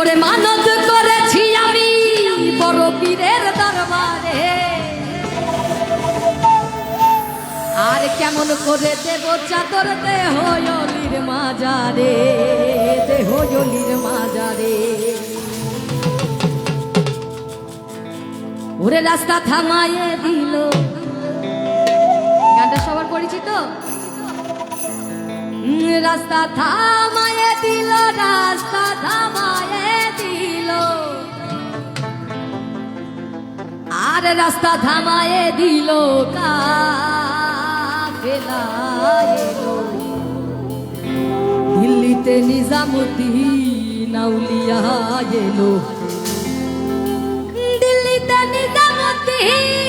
ওরে মানত করেছি আমি, বড় পীরের দরবারে। আর কেমন করে দেব চাদর দেহ অলির মাজারে দেহ অলির মাজারে। ওরে রাস্তা থামায়ে দিল। গানটা সবার পরিচিত? রাস্তা থামায়ে দিল, রাস্তা আর রাস্তা থামায়ে দিল দিল্লিতে নিজামুদ্দিন আউলিয়া এলো দিল্লিতে নিজামুদ্দিন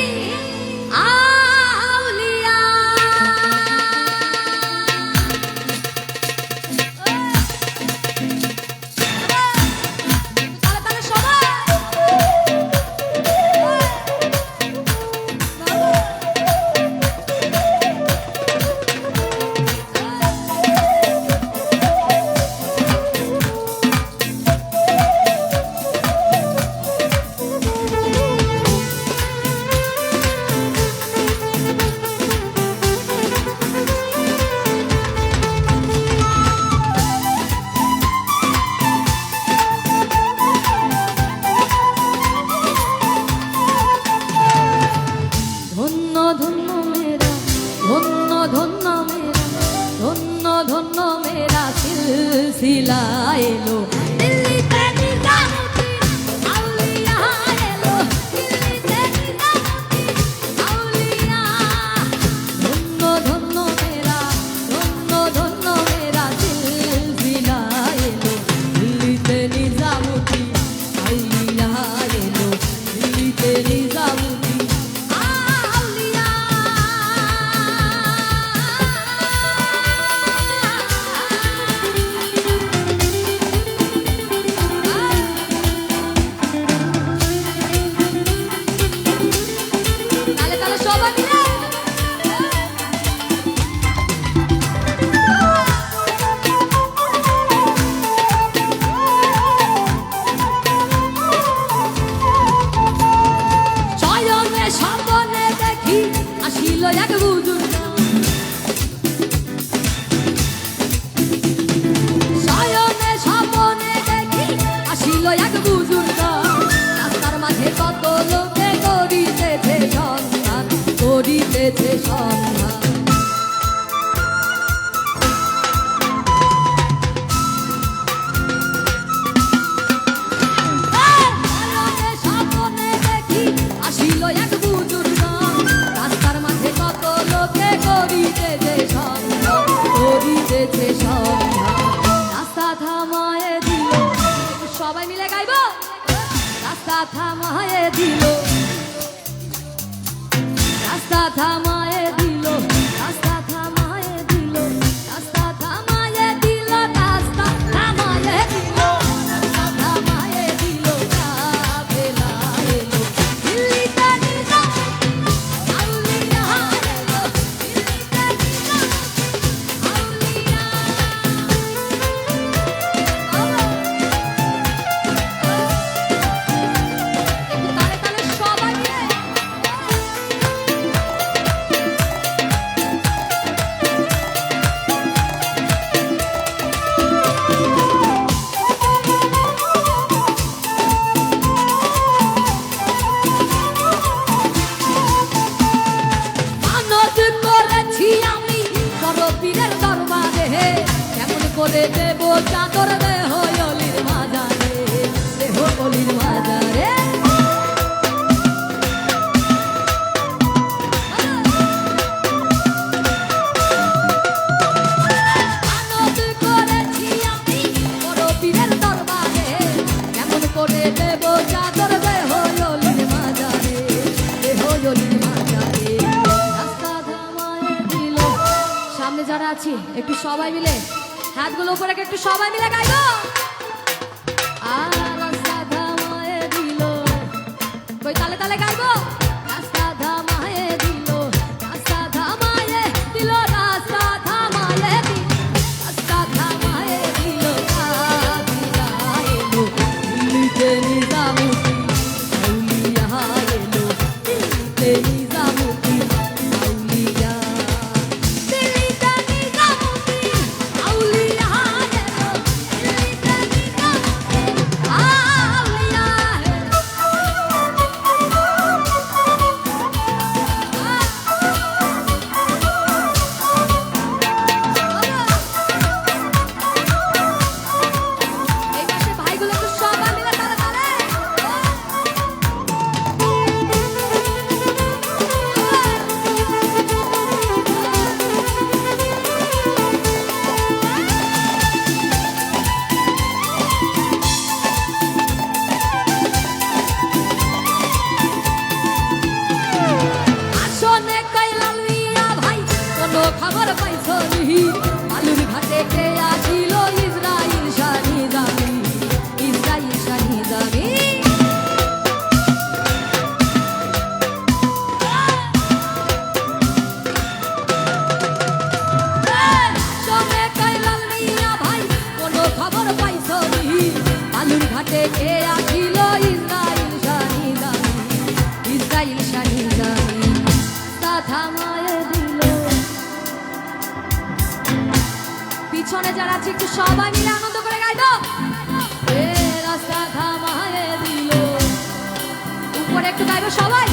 সিলসিলা এলো থামায়ে দিল। সবাই মিলে গাইব? রাস্তা থামায়ে দিল। রাস্তা করে দেব চাদর দেহ অলির মাজারে, দেহ অলির কেমন করে দেব চাদর দেহ অলির মাজারে, দেহ অলির মাজারে। রাস্তা সামনে যারা আছি, একটু সবাই মিলে হাতগুলো উপরে একটু সবাই মিলে গাইবো। আর সাধা দিল। কই তালে তালে গাইবো? আমার পাইছ নিহি পিছনে যারা আছে, একটু সবাই মিলে আনন্দ করে গাই দাও রাস্তা থামায় দিল। উপরে একটু গাইবো সবাই?